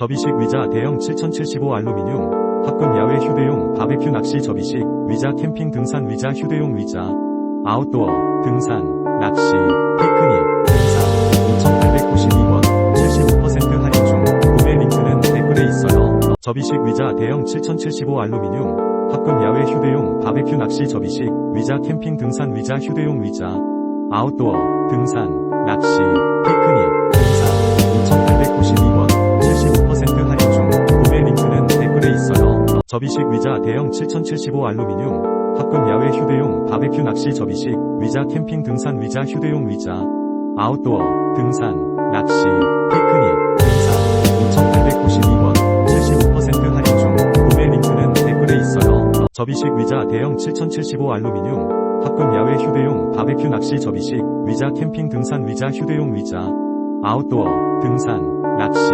접이식 의자 대형 7075 알루미늄, 합금 야외 휴대용 바베큐 낚시 접이식, 의자 캠핑 등산 의자 휴대용 의자, 아웃도어, 등산, 낚시, 피크닉, 등산, 5,892원, 75% 할인 중, 구매 링크는 댓글에 있어요. 접이식 의자 대형 7075 알루미늄, 합금 야외 휴대용 바베큐 낚시 접이식, 의자 캠핑 등산 의자 휴대용 의자, 아웃도어, 등산, 낚시, 피크닉, 접이식 의자 대형 7075 알루미늄, 합금 야외 휴대용 바베큐 낚시 접이식, 의자 캠핑 등산 의자 휴대용 의자, 아웃도어, 등산, 낚시, 피크닉, 등산, 5,892원, 75% 할인 중, 구매 링크는 댓글에 있어요. 접이식 의자 대형 7075 알루미늄, 합금 야외 휴대용 바베큐 낚시 접이식, 의자 캠핑 등산 의자 휴대용 의자, 아웃도어, 등산, 낚시,